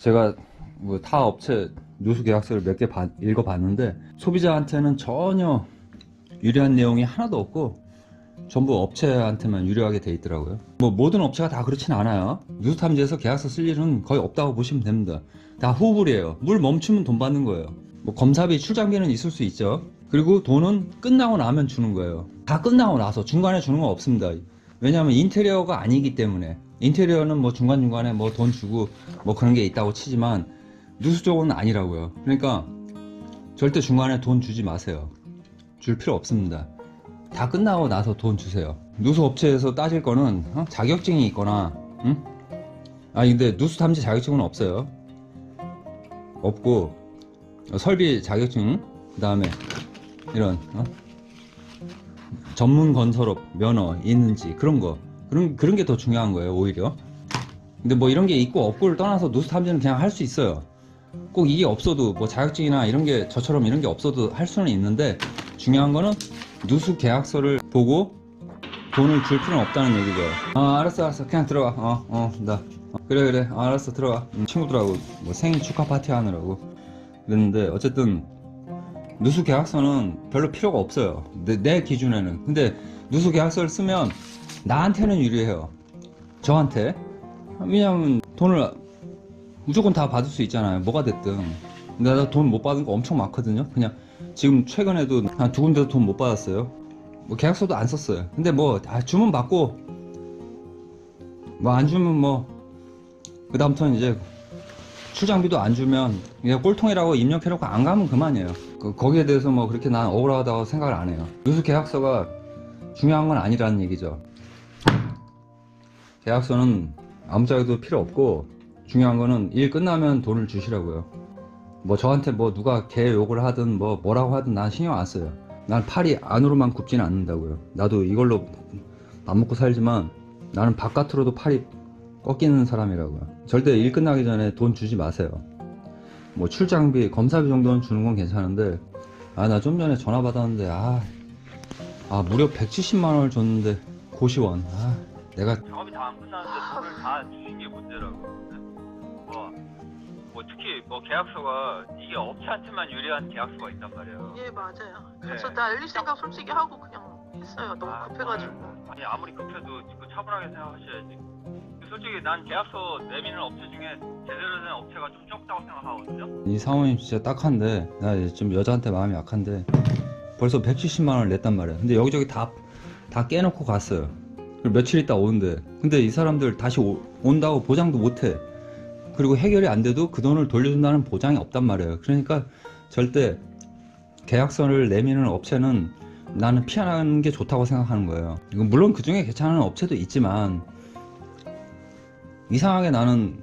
제가 뭐 타 업체 누수 계약서를 몇 개 읽어봤는데 소비자한테는 전혀 유리한 내용이 하나도 없고 전부 업체한테만 유리하게 돼 있더라고요. 뭐 모든 업체가 다 그렇진 않아요. 누수 탐지에서 계약서 쓸 일은 거의 없다고 보시면 됩니다. 다 후불이에요. 물 멈추면 돈 받는 거예요. 뭐 검사비 출장비는 있을 수 있죠. 그리고 돈은 끝나고 나면 주는 거예요. 다 끝나고 나서 중간에 주는 건 없습니다. 왜냐하면 인테리어가 아니기 때문에 인테리어는 뭐 중간중간에 뭐 돈 주고 뭐 그런 게 있다고 치지만 누수 쪽은 아니라고요. 그러니까 절대 중간에 돈 주지 마세요. 줄 필요 없습니다. 다 끝나고 나서 돈 주세요. 누수 업체에서 따질 거는 어? 자격증이 있거나, 응? 아 근데 누수 탐지 자격증은 없어요. 없고 어, 설비 자격증, 그 다음에 이런 어? 전문 건설업 면허 있는지 그런 거 그런 그런 게 더 중요한 거예요 오히려. 근데 뭐 이런 게 있고 없고를 떠나서 누수 탐지는 그냥 할 수 있어요. 꼭 이게 없어도 뭐 자격증이나 이런 게 저처럼 이런 게 없어도 할 수는 있는데 중요한 거는 누수 계약서를 보고 돈을 줄 필요는 없다는 얘기죠. 아 알았어 알았어 그냥 들어가. 어어나 어, 그래 그래 아, 알았어 들어가. 음, 친구들하고 뭐 생일 축하 파티 하느라고 그랬는데 어쨌든 누수 계약서는 별로 필요가 없어요. 내, 내 기준에는. 근데 누수 계약서를 쓰면 나한테는 유리해요. 저한테. 왜냐면 돈을 무조건 다 받을 수 있잖아요. 뭐가 됐든. 근데 나 돈 못 받은 거 엄청 많거든요. 그냥 지금 최근에도 한 두 군데서 돈 못 받았어요. 뭐 계약서도 안 썼어요. 근데 뭐 아, 주문 받고 뭐 안 주면 뭐 그 다음부터는 이제 출장비도 안 주면 그냥 꼴통이라고 입력해놓고 안 가면 그만이에요. 그- 거기에 대해서 뭐 그렇게 난 억울하다고 생각을 안 해요. 누수 계약서가 중요한 건 아니라는 얘기죠. 계약서는 아무짝에도 필요 없고 중요한 거는 일 끝나면 돈을 주시라고요. 뭐 저한테 뭐 누가 개 욕을 하든 뭐 뭐라고 하든 난 신경 안 써요. 난 팔이 안으로만 굽지는 않는다고요. 나도 이걸로 밥 먹고 살지만 나는 바깥으로도 팔이 꺾이는 사람이라고요. 절대 일 끝나기 전에 돈 주지 마세요. 뭐 출장비, 검사비 정도는 주는 건 괜찮은데 아 나 좀 전에 전화 받았는데 아, 아 무려 170만 원을 줬는데 고시원 아 내가 작업이 다 안 끝났는데 돈을 다 주신 게 문제라고. 네? 뭐, 뭐 특히 뭐 계약서가 이게 업체한테만 유리한 계약서가 있단 말이에요. 예 맞아요. 네. 그래서 날릴 생각 솔직히 하고 그냥 했어요. 너무 아, 급해가지고. 정말. 아니 아무리 급해도 그 차분하게 생각하셔야지. 솔직히 난 계약서 내미는 업체 중에 제대로 된 업체가 좀 적다고 생각하거든요. 이 사모님 진짜 딱한데 나 이제 좀 여자한테 마음이 약한데 벌써 170만 원을 냈단 말이야 근데 여기저기 다 다 깨놓고 갔어요 며칠 있다 오는데 근데 이 사람들 다시 오- 온다고 보장도 못해 그리고 해결이 안 돼도 그 돈을 돌려준다는 보장이 없단 말이에요 그러니까 절대 계약서를 내미는 업체는 나는 피하는 게 좋다고 생각하는 거예요 물론 그 중에 괜찮은 업체도 있지만 이상하게 나는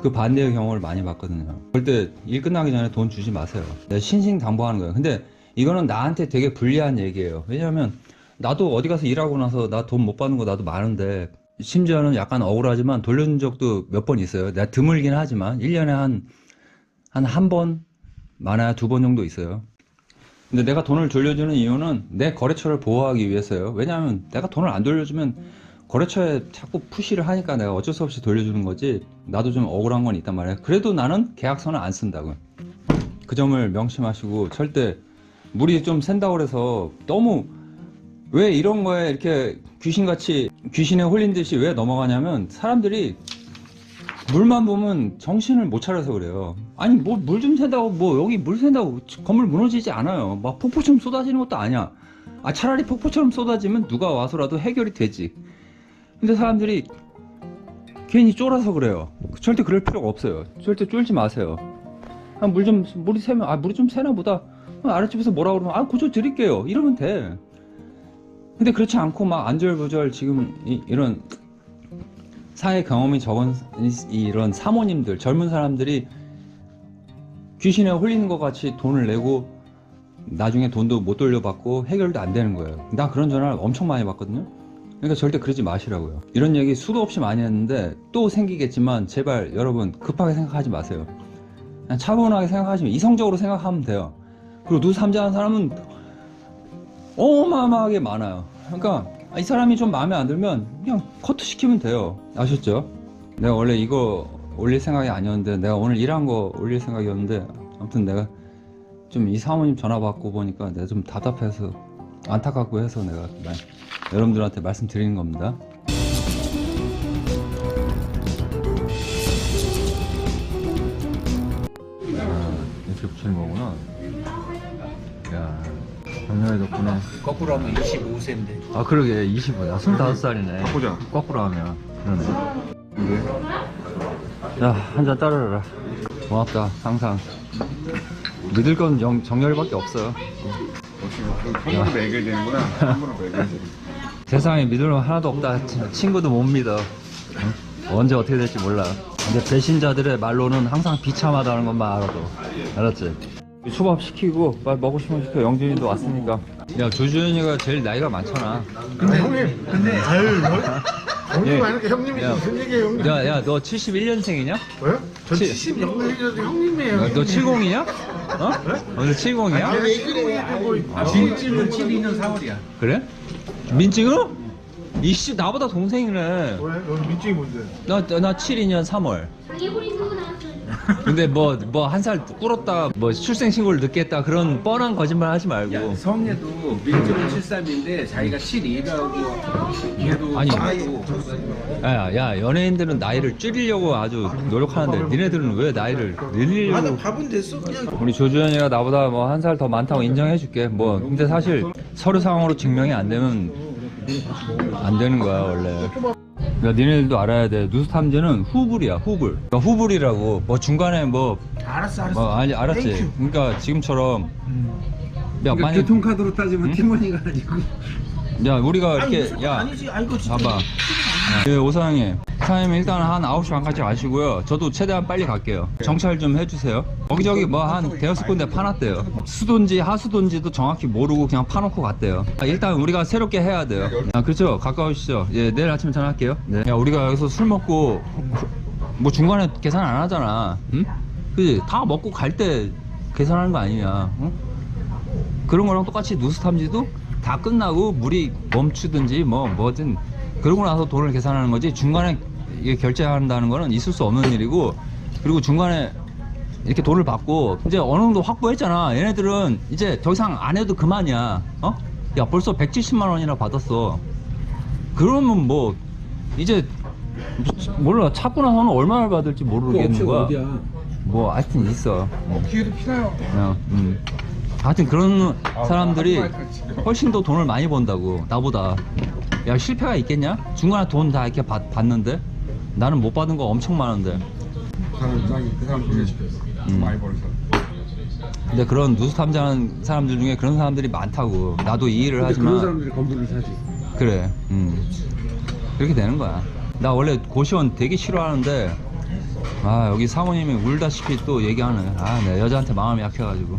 그 반대의 경우를 많이 봤거든요. 절대 일 끝나기 전에 돈 주지 마세요. 신신당부하는 거예요. 근데 이거는 나한테 되게 불리한 얘기예요. 왜냐면 나도 어디 가서 일하고 나서 나 돈 못 받는 거 나도 많은데 심지어는 약간 억울하지만 돌려준 적도 몇 번 있어요. 내가 드물긴 하지만 1년에 한 한 한 번 많아야 두 번 정도 있어요. 근데 내가 돈을 돌려주는 이유는 내 거래처를 보호하기 위해서요. 왜냐하면 내가 돈을 안 돌려주면 거래처에 자꾸 푸시를 하니까 내가 어쩔 수 없이 돌려주는 거지 나도 좀 억울한 건 있단 말이에요 그래도 나는 계약서는 안 쓴다고요 그 점을 명심하시고 절대 물이 좀 샌다고 그래서 너무 왜 이런 거에 이렇게 귀신같이 귀신에 홀린 듯이 왜 넘어가냐면 사람들이 물만 보면 정신을 못 차려서 그래요 아니 뭐 물 좀 샌다고 뭐 여기 물 샌다고 건물 무너지지 않아요 막 폭포처럼 쏟아지는 것도 아니야 아 차라리 폭포처럼 쏟아지면 누가 와서라도 해결이 되지 근데 사람들이 괜히 쫄아서 그래요. 절대 그럴 필요가 없어요. 절대 쫄지 마세요. 아, 물 좀, 물이 새면, 아, 물이 좀 새나 보다. 아, 아랫집에서 뭐라 그러면, 아, 고쳐 드릴게요. 이러면 돼. 근데 그렇지 않고 막 안절부절 지금 이, 런 사회 경험이 적은 이- 이런 사모님들, 젊은 사람들이 귀신에 홀리는 것 같이 돈을 내고 나중에 돈도 못 돌려받고 해결도 안 되는 거예요. 나 그런 전화를 엄청 많이 받거든요. 그러니까 절대 그러지 마시라고요. 이런 얘기 수도 없이 많이 했는데 또 생기겠지만 제발 여러분 급하게 생각하지 마세요. 차분하게 생각하시면 이성적으로 생각하면 돼요. 그리고 누수 삼자하는 사람은 어마어마하게 많아요. 그러니까 이 사람이 좀 마음에 안 들면 그냥 커트 시키면 돼요. 아셨죠? 내가 원래 이거 올릴 생각이 아니었는데 내가 오늘 일한 거 올릴 생각이었는데 아무튼 내가 좀 이 사모님 전화 받고 보니까 내가 좀 답답해서 안타깝고 해서 내가 여러분들한테 말씀드리는 겁니다. 덕분에 거꾸로 하면 25세인데 아 그러게. 25야 25살이네. 바꾸자. 거꾸로 하면. 그러네. 야한 잔 따르라. 고맙다. 항상. 믿을 건 정, 정열밖에 없어 손으로 매겨야 되는구나. 손으로 매겨야 돼. 세상에 믿을 건 하나도 없다. 친- 친구도 못 믿어. 응? 언제 어떻게 될지 몰라. 근데 배신자들의 말로는 항상 비참하다는 것만 알아도. 알았지? 초밥 시키고 빨리 먹고 싶으면 시켜 영준이도 왔으니까 야 조준이가 제일 나이가 많잖아 근데 형님, 근데 아유, 형님 예. 하니까 형님이 야. 무슨 얘기예요, 형님? 야야 너 71년생이냐? 왜요? 저 치- 70년생이라도 형님이에요. 너 70이냐? 어? 어, 너 70이야? 아, 왜 그래요? 뭐, 진찜은 72년 4월이야 그래? 민증은? 이씨 나보다 동생이네. 왜? 너 민증이 뭔데? 나나 72년 3월. 장애물이 누구 나왔어요? 근데 뭐 뭐 한 살 꿇었다 뭐 출생 신고를 늦게 했다 그런 뻔한 거짓말 하지 말고. 성예도 민증은 73인데 자기가 72라고 걔도 아니. 아이고 야, 야 연예인들은 나이를 줄이려고 아주 노력하는데 니네들은 왜 나이를 늘리려고? 밥은 됐어 그냥 우리 조주현이가 나보다 뭐 한 살 더 많다고 인정해줄게. 뭐 근데 사실 서류상으로 증명이 안 되면 안 되는 거야 원래. 야 니네들도 알아야 돼. 누수 탐지는 후불이야 후불. 그러니까 후불이라고 뭐 중간에 뭐, 알았어 알았어 뭐 아니 알았지. 그러니까 지금처럼 야 그러니까 만약 교통카드로 따지면 응? 티몬이가 아니고 야 우리가 이렇게 무슨 야 아니지 아이고 진짜 봐봐. 네, 오사장님. 사장님 일단 한 9시 반까지 가시고요. 저도 최대한 빨리 갈게요. 정찰 좀 해주세요. 거기저기 뭐 한 대여섯 군데 파놨대요. 수도인지 하수도인지도 정확히 모르고 그냥 파놓고 갔대요. 아, 일단 우리가 새롭게 해야 돼요. 아, 그렇죠. 가까우시죠. 예, 내일 아침에 전화할게요. 네. 야, 우리가 여기서 술 먹고 뭐 중간에 계산 안 하잖아. 응? 그지? 다 먹고 갈 때 계산하는 거 아니냐. 응? 그런 거랑 똑같이 누수 탐지도 다 끝나고 물이 멈추든지 뭐 뭐든 그러고 나서 돈을 계산하는 거지 중간에 이게 결제한다는 거는 있을 수 없는 일이고 그리고 중간에 이렇게 돈을 받고 이제 어느 정도 확보했잖아. 얘네들은 이제 더 이상 안 해도 그만이야. 어? 야 벌써 170만 원이나 받았어. 그러면 뭐 이제 몰라. 찾고 나서는 얼마나 받을지 모르겠는 거야. 어디야. 뭐 하여튼 있어. 기회도 피나요? 그냥, 음. 하여튼 그런 사람들이 아, 훨씬 더 돈을 많이 번다고 나보다. 야 실패가 있겠냐? 중간에 돈 다 이렇게 받, 받는데 나는 못 받은 거 엄청 많은데 그 사람 짱이 그 사람 소개시켰어. 음. 많이 벌었어. 근데 그런 누수 탐지하는 사람들 중에 그런 사람들이 많다고 나도 이 일을 그런 하지만 사람들이 건물을 사지 그래 음. 그렇게 되는 거야 나 원래 고시원 되게 싫어하는데 아 여기 사모님이 울다시피 또 얘기하네 아 내 여자한테 마음이 약해가지고